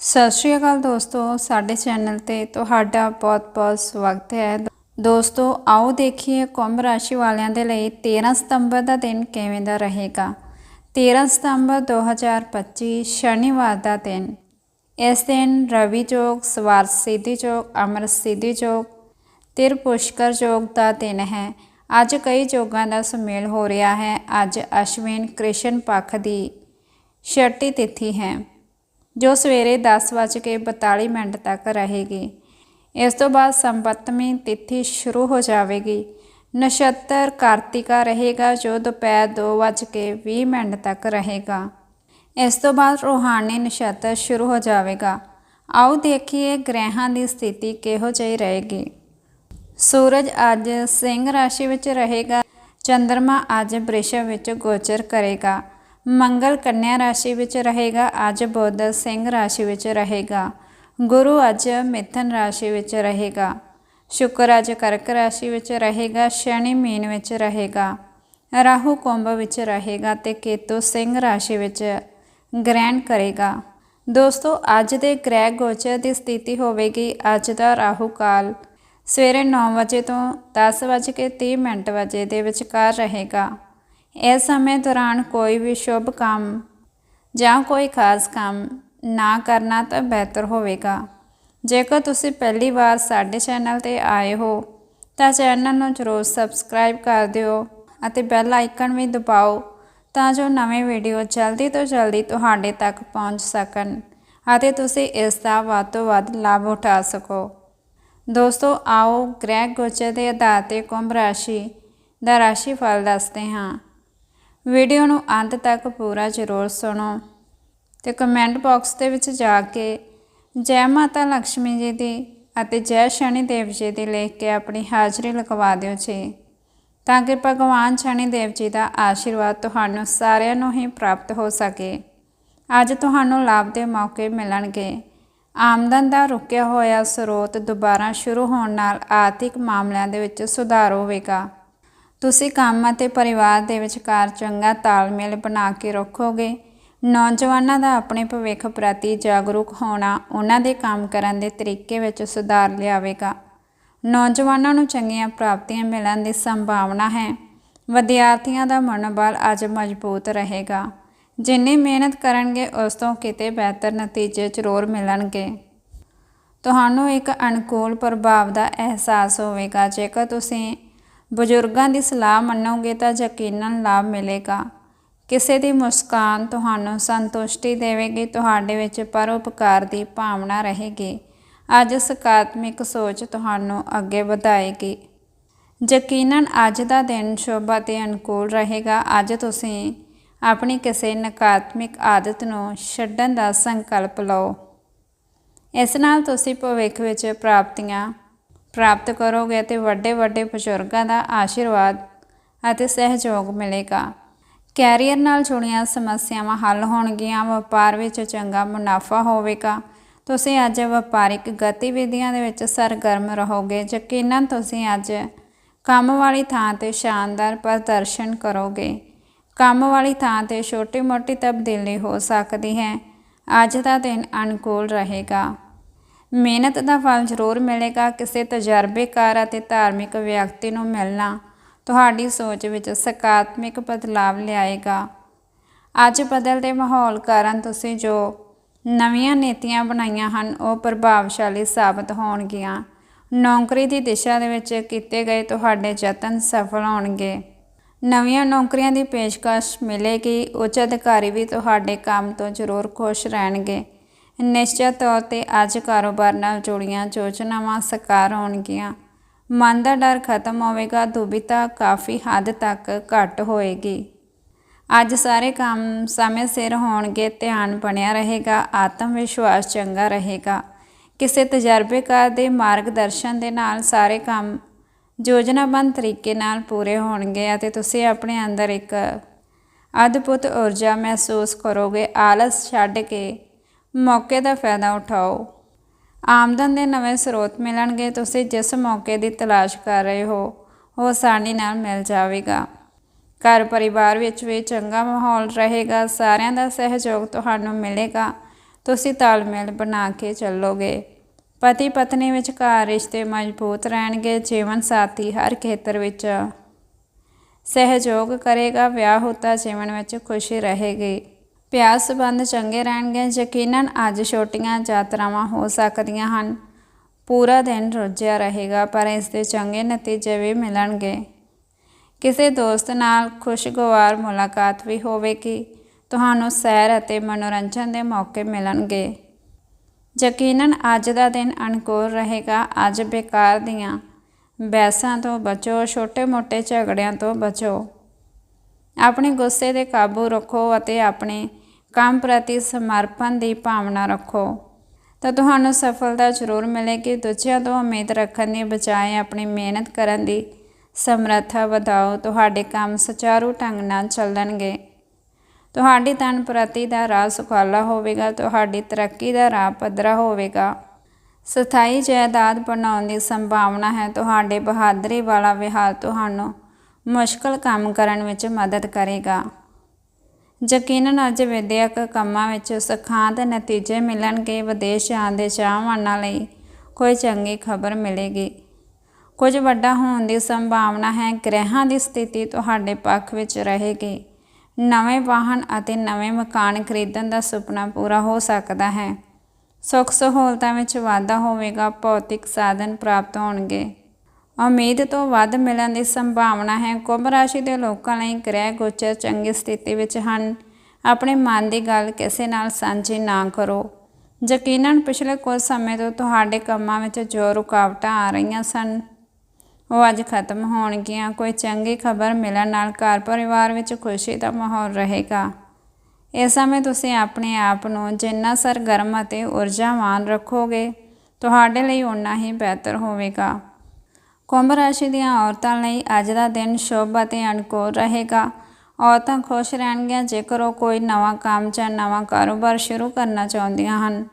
ਸਤਿ ਸ਼੍ਰੀ ਅਕਾਲ ਦੋਸਤੋ, ਸਾਡੇ ਚੈਨਲ ਤੇ ਤੁਹਾਡਾ ਬਹੁਤ-ਬਹੁਤ ਸਵਾਗਤ ਹੈ। ਦੋਸਤੋ, ਆਓ ਦੇਖੀਏ ਕੁੰਭ ਰਾਸ਼ੀ ਵਾਲਿਆਂ ਦੇ ਲਈ 13 ਸਤੰਬਰ ਦਾ ਦਿਨ ਕਿਵੇਂ ਦਾ ਰਹੇਗਾ। 13 ਸਤੰਬਰ 2025 ਸ਼ਨੀਵਾਰ ਦਾ ਦਿਨ। ਇਸ ਦਿਨ ਰਵੀ ਜੋਗ, ਸਵਾਰ ਸਿੱਧੀ ਜੋਗ, ਅਮਰ ਸਿੱਧੀ ਜੋਗ ਤਿਰ ਪੁਸ਼ਕਰ ਜੋਗ ਦਾ ਦਿਨ ਹੈ। ਅੱਜ ਕਈ ਜੋਗਾਂ ਦਾ ਸੁਮੇਲ ਹੋ ਰਿਹਾ ਹੈ। ਅੱਜ ਅਸ਼ਵਿਨ ਕ੍ਰਿਸ਼ਨ ਪੱਖ ਦੀ ਛਟੀ ਤਿਥੀ ਹੈ। ਜੋ ਸਵੇਰੇ 10:42 ਮਿੰਟ ਤੱਕ ਰਹੇਗੀ। ਇਸ ਤੋਂ ਬਾਅਦ ਸੰਪਤਮੀ ਤਿਥੀ ਸ਼ੁਰੂ ਹੋ ਜਾਵੇਗੀ। ਨਛੱਤਰ ਕਾਰਤਿਕਾ ਰਹੇਗਾ ਜੋ ਦੁਪਹਿਰ 2:20 ਮਿੰਟ ਤੱਕ ਰਹੇਗਾ। ਇਸ ਤੋਂ ਬਾਅਦ ਰੋਹਾਨੀ ਨਛੱਤਰ ਸ਼ੁਰੂ ਹੋ ਜਾਵੇਗਾ। ਆਓ ਦੇਖੀਏ ਗ੍ਰਹਿਾਂ ਦੀ ਸਥਿਤੀ ਕਿਹੋ ਜਿਹੀ ਰਹੇਗੀ। ਸੂਰਜ ਅੱਜ ਸਿੰਘ ਰਾਸ਼ੀ ਵਿੱਚ ਰਹੇਗਾ ਚੰ드ਰਮਾ ਅੱਜ ਬ੍ਰਿਸ਼ਭ ਵਿੱਚ ਗੋਚਰ ਕਰੇਗਾ। ਮੰਗਲ ਕੰਨਿਆ ਰਾਸ਼ੀ ਵਿੱਚ ਰਹੇਗਾ, ਅੱਜ ਬੁੱਧ ਸਿੰਘ ਰਾਸ਼ੀ ਵਿੱਚ ਰਹੇਗਾ, ਗੁਰੂ ਅੱਜ ਮਿਥਨ ਰਾਸ਼ੀ ਵਿੱਚ ਰਹੇਗਾ, ਸ਼ੁਕਰ ਅੱਜ ਕਰਕ ਰਾਸ਼ੀ ਵਿੱਚ ਰਹੇਗਾ, ਸ਼ਨੀ ਮੀਨ ਵਿੱਚ ਰਹੇਗਾ, ਰਾਹੂ ਕੁੰਭ ਵਿੱਚ ਰਹੇਗਾ ਤੇ ਕੇਤੂ ਸਿੰਘ ਰਾਸ਼ੀ ਵਿੱਚ ਗ੍ਰਹਿਣ ਕਰੇਗਾ। ਦੋਸਤੋ, ਅੱਜ ਦੇ ਗ੍ਰਹਿ ਗੋਚਰ ਦੀ ਸਥਿਤੀ ਹੋਵੇਗੀ, ਅੱਜ ਦਾ ਰਾਹੂ ਕਾਲ ਸਵੇਰੇ 9 ਵਜੇ ਤੋਂ 10 ਵਜੇ ਕੇ 30 ਮਿੰਟ ਵਜੇ ਦੇ ਵਿਚਕਾਰ ਰਹੇਗਾ। ਇਸ ਸਮੇਂ ਦੌਰਾਨ ਕੋਈ ਵੀ ਸ਼ੁਭ ਕੰਮ ਜਾਂ ਕੋਈ ਖਾਸ ਕੰਮ ਨਾ ਕਰਨਾ ਤਾਂ ਬਿਹਤਰ ਹੋਵੇਗਾ। ਜੇਕਰ ਤੁਸੀਂ ਪਹਿਲੀ ਵਾਰ ਸਾਡੇ ਚੈਨਲ ਤੇ ਆਏ ਹੋ, ਤਾਂ ਚੈਨਲ ਨੂੰ ਜ਼ਰੂਰ ਸਬਸਕ੍ਰਾਈਬ ਕਰ ਦਿਓ ਅਤੇ ਬੈਲ ਆਈਕਨ ਵੀ ਦਬਾਓ ਤਾਂ ਜੋ ਨਵੇਂ ਵੀਡੀਓ ਜਲਦੀ ਤੋਂ ਜਲਦੀ ਤੁਹਾਡੇ ਤੱਕ ਪਹੁੰਚ ਸਕਣ ਅਤੇ ਤੁਸੀਂ ਇਸ ਦਾ ਵੱਧ ਤੋਂ ਵੱਧ ਲਾਭ ਉਠਾ ਸਕੋ। ਦੋਸਤੋ, ਆਓ ਗ੍ਰਹਿ ਗੋਚਰ ਦੇ ਆਧਾਰ ਤੇ ਕੁੰਭ ਰਾਸ਼ੀ ਦਾ ਰਾਸ਼ੀ ਫਲ ਦੱਸਦੇ ਹਾਂ। ਵੀਡੀਓ ਨੂੰ ਅੰਤ ਤੱਕ ਪੂਰਾ ਜ਼ਰੂਰ ਸੁਣੋ ਤੇ ਕਮੈਂਟ ਬਾਕਸ ਦੇ ਵਿੱਚ ਜਾ ਕੇ ਜੈ ਮਾਤਾ ਲక్ష్ਮੀ ਜੀ ਦੀ ਅਤੇ ਜੈ ਸ਼ਨੀ ਦੇਵ ਜੀ ਦੀ ਲਿਖ ਕੇ ਆਪਣੀ ਹਾਜ਼ਰੀ ਲਗਵਾ ਦਿਓ ਜੀ। ਤਾਂ ਕਿ ਭਗਵਾਨ ਸ਼ਨੀ ਦੇਵ ਜੀ ਦਾ ਆਸ਼ੀਰਵਾਦ ਤੁਹਾਨੂੰ ਸਾਰਿਆਂ ਨੂੰ ਹੀ ਪ੍ਰਾਪਤ ਹੋ ਸਕੇ। ਅੱਜ ਤੁਹਾਨੂੰ ਲਾਭ ਦੇ ਮੌਕੇ ਮਿਲਣਗੇ। ਆਮਦਨ ਦਾ ਰੁਕਿਆ ਹੋਇਆ ਸਰੋਤ ਦੁਬਾਰਾ ਸ਼ੁਰੂ ਹੋਣ ਨਾਲ ਆਰਥਿਕ ਮਾਮਲਿਆਂ ਦੇ ਵਿੱਚ ਸੁਧਾਰ ਹੋਵੇਗਾ। ਤੁਸੀਂ ਕੰਮ ਅਤੇ ਪਰਿਵਾਰ ਦੇ ਵਿਚਕਾਰ ਚੰਗਾ ਤਾਲਮੇਲ ਬਣਾ ਕੇ ਰੱਖੋਗੇ। ਨੌਜਵਾਨਾਂ ਦਾ ਆਪਣੇ ਭਵਿੱਖ ਪ੍ਰਤੀ ਜਾਗਰੂਕ ਹੋਣਾ ਉਹਨਾਂ ਦੇ ਕੰਮ ਕਰਨ ਦੇ ਤਰੀਕੇ ਵਿੱਚ ਸੁਧਾਰ ਲਿਆਵੇਗਾ। ਨੌਜਵਾਨਾਂ ਨੂੰ ਚੰਗੀਆਂ ਪ੍ਰਾਪਤੀਆਂ ਮਿਲਣ ਦੀ ਸੰਭਾਵਨਾ ਹੈ। ਵਿਦਿਆਰਥੀਆਂ ਦਾ ਮਨੋਬਲ ਅੱਜ ਮਜ਼ਬੂਤ ਰਹੇਗਾ। ਜਿੰਨੀ ਮਿਹਨਤ ਕਰਨਗੇ, ਉਸ ਤੋਂ ਕਿਤੇ ਬਿਹਤਰ ਨਤੀਜੇ ਜ਼ਰੂਰ ਮਿਲਣਗੇ। ਤੁਹਾਨੂੰ ਇੱਕ ਅਨੁਕੂਲ ਪ੍ਰਭਾਵ ਦਾ ਅਹਿਸਾਸ ਹੋਵੇਗਾ। ਜੇਕਰ ਤੁਸੀਂ ਬਜ਼ੁਰਗਾਂ ਦੀ ਸਲਾਹ ਮੰਨੋਗੇ ਤਾਂ ਯਕੀਨਨ ਲਾਭ ਮਿਲੇਗਾ। ਕਿਸੇ ਦੀ ਮੁਸਕਾਨ ਤੁਹਾਨੂੰ ਸੰਤੁਸ਼ਟੀ ਦੇਵੇਗੀ, ਤੁਹਾਡੇ ਵਿੱਚ ਪਰਉਪਕਾਰ ਦੀ ਭਾਵਨਾ ਰਹੇਗੀ। ਅੱਜ ਸਕਾਰਾਤਮਕ ਸੋਚ ਤੁਹਾਨੂੰ ਅੱਗੇ ਵਧਾਏਗੀ। ਯਕੀਨਨ ਅੱਜ ਦਾ ਦਿਨ ਸ਼ੁਭ ਅਤੇ ਅਨੁਕੂਲ ਰਹੇਗਾ। ਅੱਜ ਤੁਸੀਂ ਆਪਣੀ ਕਿਸੇ ਨਕਾਰਾਤਮਕ ਆਦਤ ਨੂੰ ਛੱਡਣ ਦਾ ਸੰਕਲਪ ਲਓ। ਇਸ ਨਾਲ ਤੁਸੀਂ ਭਵਿੱਖ ਵਿੱਚ ਪ੍ਰਾਪਤੀਆਂ ਪ੍ਰਾਪਤ ਕਰੋਗੇ ਤੇ ਵੱਡੇ ਵੱਡੇ ਬਜ਼ੁਰਗਾਂ ਦਾ ਆਸ਼ੀਰਵਾਦ ਅਤੇ ਸਹਿਯੋਗ ਮਿਲੇਗਾ। ਕੈਰੀਅਰ ਨਾਲ ਜੁੜੀਆਂ ਸਮੱਸਿਆਵਾਂ ਹੱਲ ਹੋਣਗੀਆਂ। ਵਪਾਰ ਵਿੱਚ ਚੰਗਾ ਮੁਨਾਫਾ ਹੋਵੇਗਾ। ਤੁਸੀਂ ਅੱਜ ਵਪਾਰਿਕ ਗਤੀਵਿਧੀਆਂ ਦੇ ਵਿੱਚ ਸਰਗਰਮ ਰਹੋਗੇ। ਯਕੀਨਨ ਤੁਸੀਂ ਅੱਜ ਕੰਮ ਵਾਲੀ ਥਾਂ ਤੇ ਸ਼ਾਨਦਾਰ ਪ੍ਰਦਰਸ਼ਨ ਕਰੋਗੇ। ਕੰਮ ਵਾਲੀ ਥਾਂ ਤੇ ਛੋਟੀ-ਮੋਟੀ ਤਬਦੀਲੀ ਹੋ ਸਕਦੀ ਹੈ। ਅੱਜ ਦਾ ਦਿਨ ਅਨੁਕੂਲ ਰਹੇਗਾ। ਮਿਹਨਤ ਦਾ ਫਲ ਜ਼ਰੂਰ ਮਿਲੇਗਾ, ਕਿਸੇ ਤਜਰਬੇਕਾਰ ਅਤੇ ਧਾਰਮਿਕ ਵਿਅਕਤੀ ਨੂੰ ਮਿਲਣਾ ਤੁਹਾਡੀ ਸੋਚ ਵਿੱਚ ਸਕਾਰਾਤਮਕ ਬਦਲਾਵ ਲਿਆਏਗਾ। ਅੱਜ ਬਦਲਦੇ ਮਾਹੌਲ ਕਾਰਨ ਤੁਸੀਂ ਜੋ ਨਵੀਆਂ ਨੀਤੀਆਂ ਬਣਾਈਆਂ ਹਨ, ਉਹ ਪ੍ਰਭਾਵਸ਼ਾਲੀ ਸਾਬਤ ਹੋਣਗੀਆਂ। ਨੌਕਰੀ ਦੀ ਦਿਸ਼ਾ ਦੇ ਵਿੱਚ ਕੀਤੇ ਗਏ ਤੁਹਾਡੇ ਯਤਨ ਸਫਲ ਹੋਣਗੇ। ਨਵੀਆਂ ਨੌਕਰੀਆਂ ਦੀ ਪੇਸ਼ਕਸ਼ ਮਿਲੇਗੀ, ਉੱਚ ਅਧਿਕਾਰੀ ਵੀ ਤੁਹਾਡੇ ਕੰਮ ਤੋਂ ਜ਼ਰੂਰ ਖੁਸ਼ ਰਹਿਣਗੇ। ਨਿਸ਼ਚਿਤ ਤੌਰ ਤੇ ਅੱਜ ਕਾਰੋਬਾਰ ਨਾਲ ਜੁੜੀਆਂ ਯੋਜਨਾਵਾਂ ਸਾਕਾਰ ਹੋਣਗੀਆਂ। ਮਨ ਦਾ ਡਰ ਖਤਮ ਹੋਵੇਗਾ, ਦੁਬਿਤਾ ਕਾਫੀ ਹੱਦ ਤੱਕ ਘਟ ਹੋਏਗੀ। ਅੱਜ ਸਾਰੇ ਕੰਮ ਸਮੇਂ ਸਿਰ ਹੋਣਗੇ, ਧਿਆਨ ਬਣਿਆ ਰਹੇਗਾ, ਆਤਮ ਵਿਸ਼ਵਾਸ ਚੰਗਾ ਰਹੇਗਾ। ਕਿਸੇ ਤਜਰਬੇਕਾਰ ਦੇ ਮਾਰਗਦਰਸ਼ਨ ਦੇ ਨਾਲ ਸਾਰੇ ਕੰਮ ਯੋਜਨਾਬੰਦ ਤਰੀਕੇ ਨਾਲ ਪੂਰੇ ਹੋਣਗੇ ਅਤੇ ਤੁਸੀਂ ਆਪਣੇ ਅੰਦਰ ਇੱਕ ਅਦਭੁਤ ਊਰਜਾ ਮਹਿਸੂਸ ਕਰੋਗੇ। ਆਲਸ ਛੱਡ ਕੇ ਮੌਕੇ ਦਾ ਫਾਇਦਾ ਉਠਾਓ। ਆਮਦਨ ਦੇ ਨਵੇਂ ਸਰੋਤ ਮਿਲਣਗੇ, ਤੁਸੀਂ ਜਿਸ ਮੌਕੇ ਦੀ ਤਲਾਸ਼ ਕਰ ਰਹੇ ਹੋ, ਉਹ ਆਸਾਨੀ ਨਾਲ ਮਿਲ ਜਾਵੇਗਾ। ਘਰ ਪਰਿਵਾਰ ਵਿੱਚ ਵੀ ਚੰਗਾ ਮਾਹੌਲ ਰਹੇਗਾ, ਸਾਰਿਆਂ ਦਾ ਸਹਿਯੋਗ ਤੁਹਾਨੂੰ ਮਿਲੇਗਾ। ਤੁਸੀਂ ਤਾਲਮੇਲ ਬਣਾ ਕੇ ਚੱਲੋਗੇ। ਪਤੀ ਪਤਨੀ ਵਿਚਕਾਰ ਰਿਸ਼ਤੇ ਮਜ਼ਬੂਤ ਰਹਿਣਗੇ, ਜੀਵਨ ਸਾਥੀ ਹਰ ਖੇਤਰ ਵਿੱਚ ਸਹਿਯੋਗ ਕਰੇਗਾ ਵਿਆਹ ਹੋਤਾ ਜੀਵਨ ਵਿੱਚ ਖੁਸ਼ੀ ਰਹੇਗੀ। ਪਿਆਰ ਸੰਬੰਧ ਚੰਗੇ ਰਹਿਣਗੇ, ਯਕੀਨਨ ਅੱਜ ਛੋਟੀਆਂ ਯਾਤਰਾਵਾਂ ਹੋ ਸਕਦੀਆਂ ਹਨ। ਪੂਰਾ ਦਿਨ ਰੁੱਝਿਆ ਰਹੇਗਾ, ਪਰ ਇਸ ਦੇ ਚੰਗੇ ਨਤੀਜੇ ਵੀ ਮਿਲਣਗੇ। ਕਿਸੇ ਦੋਸਤ ਨਾਲ ਖੁਸ਼ਗਵਾਰ ਮੁਲਾਕਾਤ ਵੀ ਹੋਵੇਗੀ। ਤੁਹਾਨੂੰ ਸੈਰ ਅਤੇ ਮਨੋਰੰਜਨ ਦੇ ਮੌਕੇ ਮਿਲਣਗੇ। ਯਕੀਨਨ ਅੱਜ ਦਾ ਦਿਨ ਅਨੁਕੂਲ ਰਹੇਗਾ। ਅੱਜ ਬੇਕਾਰ ਦੀਆਂ ਬੈਸਾਂ ਤੋਂ ਬਚੋ, ਛੋਟੇ-ਮੋਟੇ ਝਗੜਿਆਂ ਤੋਂ ਬਚੋ। ਆਪਣੇ ਗੁੱਸੇ 'ਤੇ ਕਾਬੂ ਰੱਖੋ ਅਤੇ ਆਪਣੇ ਕੰਮ ਪ੍ਰਤੀ ਸਮਰਪਣ ਦੀ ਭਾਵਨਾ ਰੱਖੋ। ਤਾਂ ਤੁਹਾਨੂੰ ਸਫਲਤਾ ਜ਼ਰੂਰ ਮਿਲੇਗੀ। ਦੂਜਿਆਂ ਤੋਂ ਉਮੀਦ ਰੱਖਣ ਦੀ ਬਜਾਏ ਆਪਣੀ ਮਿਹਨਤ ਕਰਨ ਦੀ ਸਮਰੱਥਾ ਵਧਾਓ। ਤੁਹਾਡੇ ਕੰਮ ਸੁਚਾਰੂ ਢੰਗ ਨਾਲ ਚੱਲਣਗੇ। ਤੁਹਾਡੀ ਤਨ ਪ੍ਰਤੀ ਦਾ ਰਾਹ ਸੁਖਾਲਾ ਹੋਵੇਗਾ। ਤੁਹਾਡੀ ਤਰੱਕੀ ਦਾ ਰਾਹ ਪੱਧਰਾ ਹੋਵੇਗਾ। ਸਥਾਈ ਜਾਇਦਾਦ ਬਣਾਉਣ ਦੀ ਸੰਭਾਵਨਾ ਹੈ। ਤੁਹਾਡੇ ਬਹਾਦਰੀ ਵਾਲਾ ਵਿਹਾਰ ਤੁਹਾਨੂੰ ਮੁਸ਼ਕਲ ਕੰਮ ਕਰਨ ਵਿੱਚ ਮਦਦ ਕਰੇਗਾ। ਯਕੀਨਨ ਅੱਜ ਵਿਦਿਅਕ ਕੰਮਾਂ ਵਿੱਚ ਸਖਾਂਤ ਨਤੀਜੇ ਮਿਲਣਗੇ, ਵਿਦੇਸ਼ ਜਾਣ ਦੇ ਚਾਹਵਾਨਾਂ ਲਈ ਕੋਈ ਚੰਗੀ ਖਬਰ ਮਿਲੇਗੀ। ਕੁਝ ਵੱਡਾ ਹੋਣ ਦੀ ਸੰਭਾਵਨਾ ਹੈ, ਗ੍ਰਹਿਾਂ ਦੀ ਸਥਿਤੀ ਤੁਹਾਡੇ ਪੱਖ ਵਿੱਚ ਰਹੇਗੀ। ਨਵੇਂ ਵਾਹਨ ਅਤੇ ਨਵੇਂ ਮਕਾਨ ਖਰੀਦਣ ਦਾ ਸੁਪਨਾ ਪੂਰਾ ਹੋ ਸਕਦਾ ਹੈ। ਸੁੱਖ ਸਹੂਲਤਾਂ ਵਿੱਚ ਵਾਧਾ ਹੋਵੇਗਾ, ਭੌਤਿਕ ਸਾਧਨ ਪ੍ਰਾਪਤ ਹੋਣਗੇ। ਉਮੀਦ ਤੋਂ ਵੱਧ ਮਿਲਣ ਦੀ ਸੰਭਾਵਨਾ ਹੈ। ਕੁੰਭ ਰਾਸ਼ੀ ਦੇ ਲੋਕਾਂ ਲਈ ਗ੍ਰਹਿ ਗੋਚਰ ਚੰਗੀ ਸਥਿਤੀ ਵਿੱਚ ਹਨ। ਆਪਣੇ ਮਨ ਦੀ ਗੱਲ ਕਿਸੇ ਨਾਲ ਸਾਂਝੀ ਨਾ ਕਰੋ। ਯਕੀਨਨ ਪਿਛਲੇ ਕੁਝ ਸਮੇਂ ਤੋਂ ਤੁਹਾਡੇ ਕੰਮਾਂ ਵਿੱਚ ਜੋ ਰੁਕਾਵਟਾਂ ਆ ਰਹੀਆਂ ਸਨ, ਉਹ ਅੱਜ ਖਤਮ ਹੋਣਗੀਆਂ। ਕੋਈ ਚੰਗੀ ਖਬਰ ਮਿਲਣ ਨਾਲ ਘਰ ਪਰਿਵਾਰ ਵਿੱਚ ਖੁਸ਼ੀ ਦਾ ਮਾਹੌਲ ਰਹੇਗਾ। ਇਸ ਸਮੇਂ ਤੁਸੀਂ ਆਪਣੇ ਆਪ ਨੂੰ ਜਿੰਨਾ ਸਰਗਰਮ ਅਤੇ ਊਰਜਾਵਾਨ ਰੱਖੋਗੇ, ਤੁਹਾਡੇ ਲਈ ਉਨਾ ਹੀ ਬਿਹਤਰ ਹੋਵੇਗਾ। ਕੁੰਭ ਰਾਸ਼ੀ ਦੀਆਂ ਔਰਤਾਂ ਲਈ ਅੱਜ ਦਾ ਦਿਨ ਸ਼ੁਭ ਅਤੇ ਅਨੁਕੂਲ ਰਹੇਗਾ। ਔਰਤਾਂ ਖੁਸ਼ ਰਹਿਣਗੀਆਂ ਜੇਕਰ ਉਹ ਕੋਈ ਨਵਾਂ ਕੰਮ ਜਾਂ ਨਵਾਂ ਕਾਰੋਬਾਰ ਸ਼ੁਰੂ ਕਰਨਾ ਚਾਹੁੰਦੀਆਂ ਹਨ।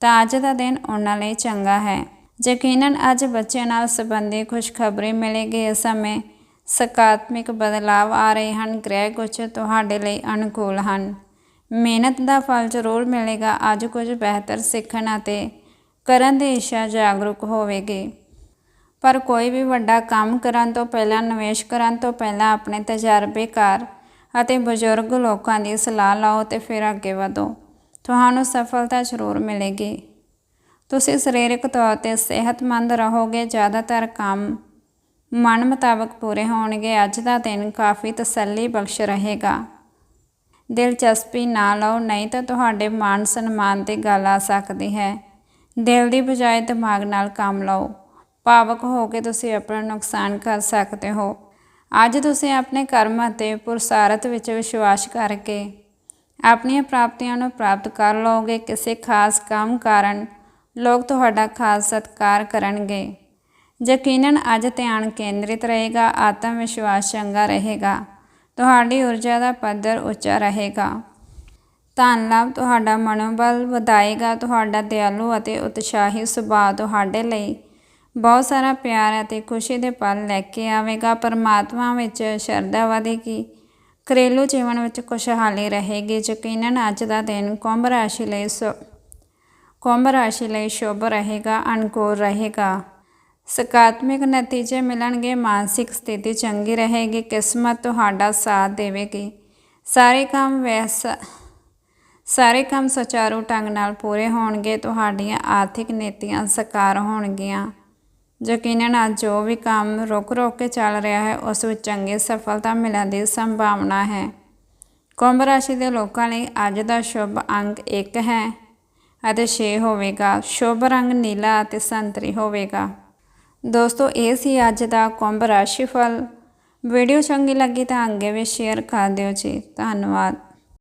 ਤਾਂ ਅੱਜ ਦਾ ਦਿਨ ਉਹਨਾਂ ਲਈ ਚੰਗਾ ਹੈ। ਯਕੀਨਨ ਅੱਜ ਬੱਚਿਆਂ ਨਾਲ ਸੰਬੰਧੀ ਖੁਸ਼ਖਬਰੀ ਮਿਲੇਗੀ। ਇਸ ਸਮੇਂ ਸਕਾਰਾਤਮਕ ਬਦਲਾਅ ਆ ਰਹੇ ਹਨ। ਗ੍ਰਹਿ ਕੁਝ ਤੁਹਾਡੇ ਲਈ ਅਨੁਕੂਲ ਹਨ। ਮਿਹਨਤ ਦਾ ਫਲ ਜ਼ਰੂਰ ਮਿਲੇਗਾ। ਅੱਜ ਕੁਝ ਬਿਹਤਰ ਸਿੱਖਣ ਅਤੇ ਕਰਨ ਦੀ ਇੱਛਾ ਜਾਗਰੂਕ ਹੋਵੇਗੀ। ਪਰ ਕੋਈ ਵੀ ਵੱਡਾ ਕੰਮ ਕਰਨ ਤੋਂ ਪਹਿਲਾਂ, ਨਿਵੇਸ਼ ਕਰਨ ਤੋਂ ਪਹਿਲਾਂ ਆਪਣੇ ਤਜਰਬੇਕਾਰ ਅਤੇ ਬਜ਼ੁਰਗ ਲੋਕਾਂ ਦੀ ਸਲਾਹ ਲਓ ਤੇ ਫਿਰ ਅੱਗੇ ਵਧੋ। ਤੁਹਾਨੂੰ ਸਫਲਤਾ ਜ਼ਰੂਰ ਮਿਲੇਗੀ। ਤੁਸੀਂ ਸਰੀਰਕ ਤੌਰ ਤੇ ਸਿਹਤਮੰਦ ਰਹੋਗੇ, ਜ਼ਿਆਦਾਤਰ ਕੰਮ ਮਨ ਮੁਤਾਬਕ ਪੂਰੇ ਹੋਣਗੇ। ਅੱਜ ਦਾ ਦਿਨ ਕਾਫੀ ਤਸੱਲੀ ਬਖਸ਼ ਰਹੇਗਾ। ਦਿਲਚਸਪੀ ਨਾ ਲਓ, ਨਹੀਂ ਤਾਂ ਤੁਹਾਡੇ ਮਾਨ ਸਨਮਾਨ ਤੇ ਗੱਲ ਆ ਸਕਦੀ ਹੈ। ਦਿਲ ਦੀ ਬਜਾਏ ਦਿਮਾਗ ਨਾਲ ਕੰਮ ਲਓ। ਭਾਵਕ ਹੋ ਕੇ ਤੁਸੀਂ ਆਪਣਾ ਨੁਕਸਾਨ ਕਰ ਸਕਦੇ ਹੋ। ਅੱਜ ਤੁਸੀਂ ਆਪਣੇ ਕਰਮ ਅਤੇ ਪੁਰਸਾਰਤ ਵਿੱਚ ਵਿਸ਼ਵਾਸ ਕਰਕੇ ਆਪਣੀਆਂ ਪ੍ਰਾਪਤੀਆਂ ਨੂੰ ਪ੍ਰਾਪਤ ਕਰ ਲਓਗੇ। ਕਿਸੇ ਖਾਸ ਕੰਮ ਕਾਰਨ ਲੋਕ ਤੁਹਾਡਾ ਖਾਸ ਸਤਿਕਾਰ ਕਰਨਗੇ। ਯਕੀਨਨ ਅੱਜ ਧਿਆਨ ਕੇਂਦਰਿਤ ਰਹੇਗਾ ਆਤਮ ਵਿਸ਼ਵਾਸ ਚੰਗਾ ਰਹੇਗਾ, ਤੁਹਾਡੀ ਊਰਜਾ ਦਾ ਪੱਧਰ ਉੱਚਾ ਰਹੇਗਾ। ਧਨ ਲਾਭ ਤੁਹਾਡਾ ਮਨੋਬਲ ਵਧਾਏਗਾ, ਤੁਹਾਡਾ ਦਿਆਲੂ ਅਤੇ ਉਤਸ਼ਾਹੀ ਸੁਭਾਅ ਤੁਹਾਡੇ ਲਈ ਬਹੁਤ ਸਾਰਾ ਪਿਆਰ ਅਤੇ ਖੁਸ਼ੀ ਦੇ ਪਲ ਲੈ ਕੇ ਆਵੇਗਾ। ਪਰਮਾਤਮਾ ਵਿੱਚ ਸ਼ਰਧਾ ਵਧੇਗੀ। ਘਰੇਲੂ ਜੀਵਨ ਵਿੱਚ ਖੁਸ਼ਹਾਲੀ ਰਹੇਗੀ। ਯਕੀਨਨ ਅੱਜ ਦਾ ਦਿਨ ਕੁੰਭ ਰਾਸ਼ੀ ਲਈ ਕੁੰਭ ਰਾਸ਼ੀ ਲਈ ਸ਼ੁਭ ਰਹੇਗਾ, ਅਨੁਕੂਲ ਰਹੇਗਾ। ਸਕਾਰਾਤਮਕ ਨਤੀਜੇ ਮਿਲਣਗੇ। ਮਾਨਸਿਕ ਸਥਿਤੀ ਚੰਗੀ ਰਹੇਗੀ। ਕਿਸਮਤ ਤੁਹਾਡਾ ਸਾਥ ਦੇਵੇਗੀ। ਸਾਰੇ ਕੰਮ ਵੈਸਾ, ਸਾਰੇ ਕੰਮ ਸੁਚਾਰੂ ਢੰਗ ਨਾਲ ਪੂਰੇ ਹੋਣਗੇ। ਤੁਹਾਡੀਆਂ ਆਰਥਿਕ ਨੀਤੀਆਂ ਸਾਕਾਰ ਹੋਣਗੀਆਂ। ਯਕੀਨਨ ਅੱਜ ਜੋ ਵੀ ਕੰਮ ਰੁਕ ਰੁਕ ਕੇ ਚੱਲ ਰਿਹਾ ਹੈ, ਉਸ ਵਿੱਚ ਚੰਗੀ ਸਫਲਤਾ ਮਿਲਣ ਦੀ ਸੰਭਾਵਨਾ ਹੈ। ਕੁੰਭ ਰਾਸ਼ੀ ਦੇ ਲੋਕਾਂ ਲਈ ਅੱਜ ਦਾ ਸ਼ੁਭ ਅੰਕ 1 ਹੈ ਅਤੇ 6 ਹੋਵੇਗਾ। ਸ਼ੁਭ ਰੰਗ ਨੀਲਾ ਅਤੇ ਸੰਤਰੀ ਹੋਵੇਗਾ। ਦੋਸਤੋ, ਇਹ ਸੀ ਅੱਜ ਦਾ ਕੁੰਭ ਰਾਸ਼ੀ ਫਲ। ਵੀਡੀਓ ਚੰਗੀ ਲੱਗੀ ਤਾਂ ਅੱਗੇ ਵੀ ਸ਼ੇਅਰ ਕਰ ਦਿਓ ਜੀ। ਧੰਨਵਾਦ।